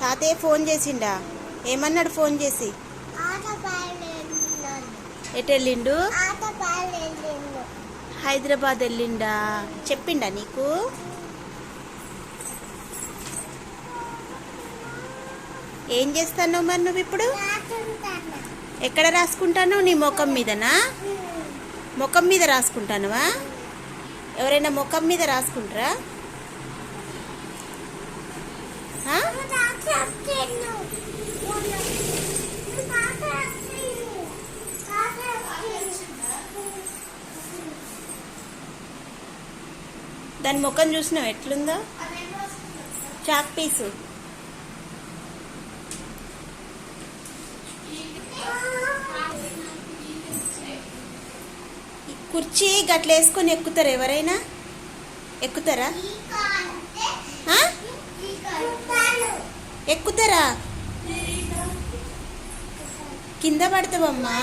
తాతయ్య ఫోన్ చేసిండా? ఏమన్నాడు ఫోన్ చేసి? ఎటు వెళ్ళిండు హైదరాబాద్ వెళ్ళిండా చెప్పిండా నీకు? ఏం చేస్తాను మరి నువ్వు ఇప్పుడు ఎక్కడ రాసుకుంటాను నీ ముఖం మీదనా? ముఖం మీద రాసుకుంటానువా? ఎవరైనా ముఖం మీద రాసుకుంటారా? దాని ముఖం చూసినావు ఎట్లుందో? చాక్ పీసు ఈ కుర్చీ గట్ల వేసుకొని ఎక్కుతారా ఎవరైనా? ఎక్కుతారా? ఎక్కుతారా? కింద పడతావమ్మా.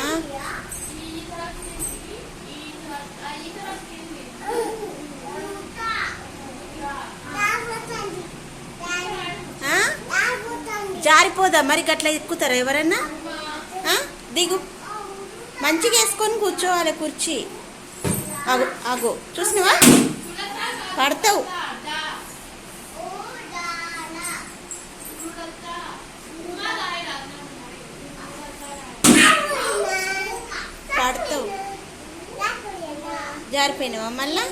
జారిపోదా? మరి గట్లా ఎక్కుతారా ఎవరన్నా? దిగు. మంచిగా వేసుకొని కూర్చోవాలి కుర్చీ. అగు అగు చూసినవా? పడతావు. పడతావు. జారిపోయినావా మళ్ళా?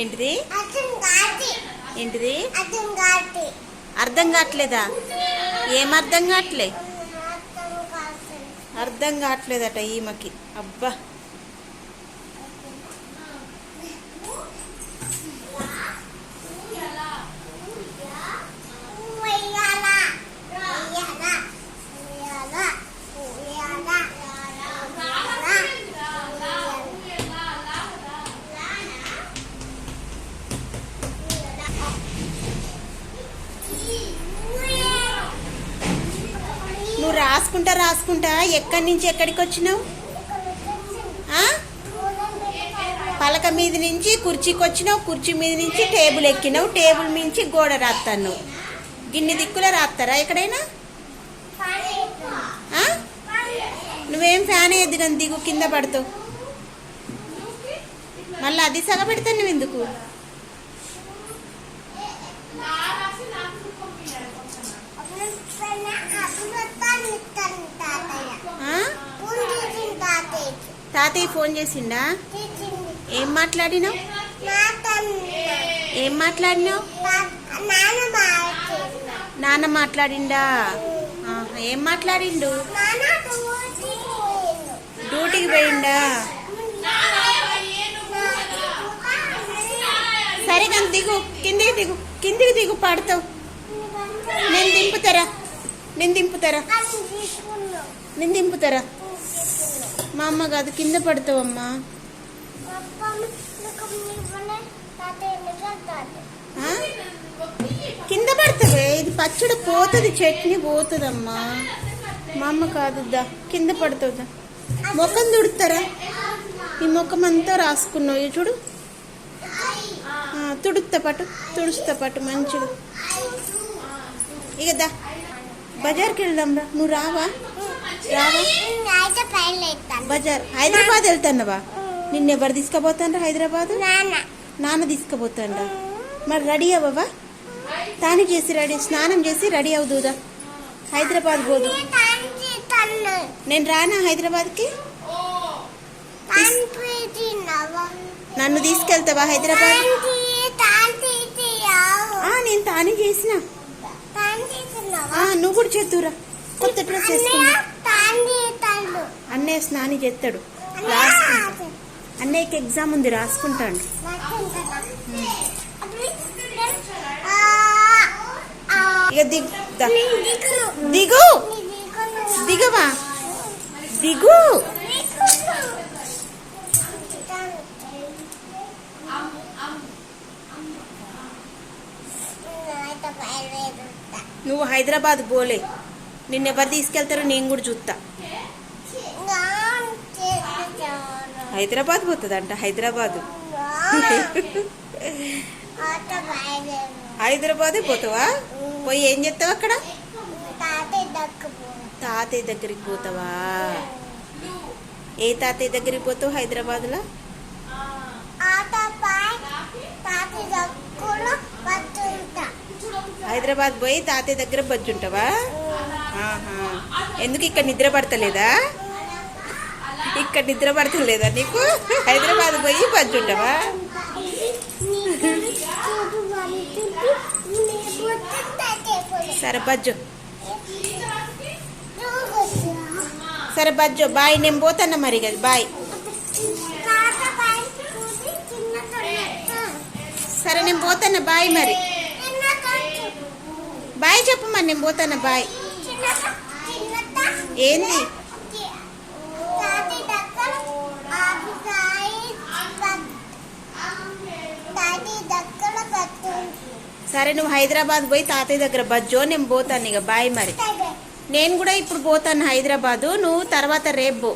ఏంటిది? ఏంటిది? అర్థం కావట్లేదా? ఏం అర్థం కావట్లే? అర్థం కావట్లేదట ఈమెకి. అబ్బా. రాసుకుంటా రాసుకుంటా. ఎక్కడి నుంచి ఎక్కడికి వచ్చినావు? పలక మీద నుంచి కుర్చీకి వచ్చినావు కుర్చీ మీద నుంచి టేబుల్ ఎక్కినావు టేబుల్ మించి గోడ రాస్తాను గిన్నె దిక్కుల రాస్తారా ఎక్కడైనా? నువ్వేం ఫ్యాన్ వేయద్దు కానీ దిగు కింద పడతావు మళ్ళీ అది సగ పెడతాను నువ్వు ఎందుకు? తాతయ్య ఫోన్ చేసిండా? ఏం మాట్లాడినావు? ఏం మాట్లాడినావు? నాన్న మాట్లాడిండా? ఏం మాట్లాడిండు? డ్యూటీకి పోయిండా? సరే కానీ దిగు. కిందికి దిగు. కిందికి దిగు పడతావు నేను దింపుతారా? నేను దింపుతారా? నేను దింపుతారా? మా అమ్మ కాదు కింద పడతావమ్మా. కింద పడతావే? ఇది పచ్చడి పోతుంది చట్నీ పోతుందమ్మా. మా అమ్మ కాదుద్దా కింద పడుతుందా ముఖం తుడుతారా? ఈ ముఖం అంతా రాసుకున్నావు ఇది చూడు. ఆ, తుడుస్తా పట్టు తుడుస్తా పాటు మంచిగా. ఇక దా బజార్కి వెళ్దాం రా నువ్వు రావా? బజార్. హైదరాబాద్ వెళ్తానవా? నిన్ను ఎవరు తీసుకుపోతాండ్రా హైదరాబాద్? నాన్న. తీసుకుపోతాండా? మరి రెడీ అవ్వవా? తాను చేసి రెడీ స్నానం చేసి రెడీ అవుదుదా హైదరాబాద్ పోదు. నేను రానా హైదరాబాద్కి? నన్ను తీసుకెళ్తావా హైదరాబాద్? నేను తానే చేసిన. నువ్వు కూడా చేద్దురా కొత్త డ్రెస్ వేసుకున్నా. అన్నయ్య స్నానం చేస్తాడు అన్నయ్యకి ఎగ్జామ్ ఉంది రాసుకుంటాడు. ఇక. దిగు దిగవా? దిగు. నువ్వు హైదరాబాద్ పోలే. నిన్ను ఎవరు తీసుకెళ్తారో నేను కూడా చూస్తా. హైదరాబాద్ పోతుందంట హైదరాబాద్. హైదరాబాదే పోతావా? పోయి ఏం చేస్తావు అక్కడ? తాతయ్య దగ్గరికి పోతావా? ఏ తాతయ్య దగ్గరికి పోతావు హైదరాబాద్లో? హైదరాబాద్ పోయి తాతయ్య దగ్గర బజ్జుంటావా? ఉంటావా ఎందుకు ఇక్కడ నిద్ర పడతలేదా? ఇక్కడ నిద్ర పడతలేదా నీకు? హైదరాబాద్ పోయి బజ్జుంటావా సరే బజ్జు సరే బజ్జు బాయ్ నేను పోతాను మరి కదా బాయ్. సరే నేను పోతాను? బాయ్ మరి. బాయ్ చెప్పు మరి నేను పోతాను? బాయ్. ఏంది? సరే నువ్వు హైదరాబాద్ పోయి తాతయ్య దగ్గర బజ్జో నేను పోతాను ఇక. బాయ్ మరి. నేను కూడా ఇప్పుడు పోతాను హైదరాబాదు. నువ్వు తర్వాత రేపు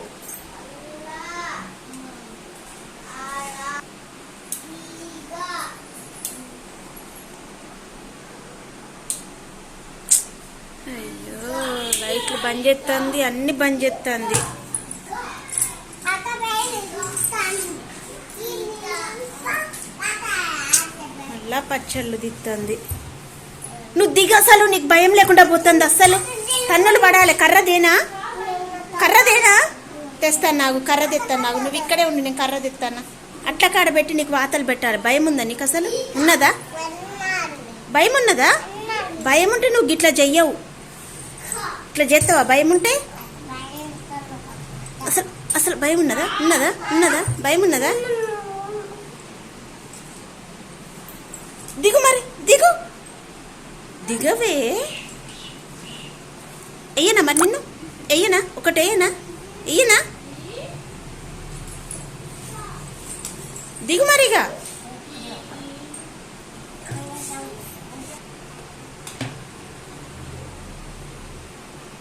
బంద్ చేస్తుంది అన్ని బంద్ చేస్తుంది మళ్ళా పచ్చళ్ళు దిత్తుంది నువ్వు దిగ అసలు నీకు భయం లేకుండా పోతుంది అస్సలు. తన్నులు పడాలి కర్రదేనా కర్రదేనా తెస్తాను నాకు కర్ర తెస్తాను నాకు. నువ్వు ఇక్కడే ఉండి నేను కర్ర తెస్తాను. అట్లా కాడ పెట్టి నీకు వాతలు పెట్టాలి. భయం ఉందా నీకు అసలు? ఉన్నదా? భయం ఉన్నదా? భయం ఉంటే నువ్వు గిట్లా చెయ్యవు. ఇట్లా చేస్తావా? భయం ఉంటే? అసలు అసలు భయం ఉన్నదా? ఉన్నదా? ఉన్నదా? భయం ఉన్నదా? దిగు మరి దిగు. దిగవే. అయ్యనా మరి నిన్ను? అయ్యనా ఒకటేనా ఎయ్యనా ఎయ్యనా దిగు మరిగా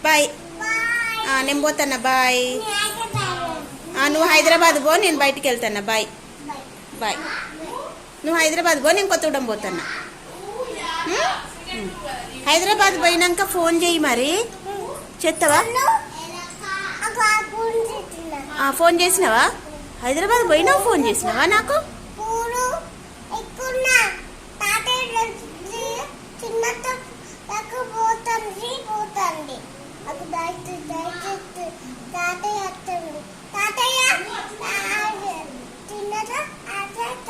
బాయ్ ఆ, నేను పోతానా బాయ్. నువ్వు హైదరాబాద్ పో నేను బయటికి వెళ్తానా బాయ్. బాయ్. నువ్వు హైదరాబాద్ పో నేను కొత్తగూడెం పోతానా? హైదరాబాద్ పోయినాక ఫోన్ చేయి మరి. చెత్తవా? ఫోన్ చేసినావా? హైదరాబాద్ పోయినావు ఫోన్ చేసినావా నాకు? చిన్నతో పోతుంది పోతుంది. నాకు దయచే దయచేసి తాతయ్య వస్తుంది తాతయ్య చిన్నతో తాతయ్య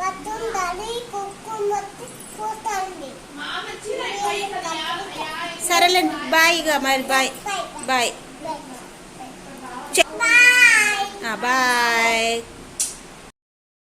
వస్తుందని కుక్కు మొత్తి పోతుంది. సరేలే బాయ్ ఇక మరి బాయ్. బాయ్. బాయ్.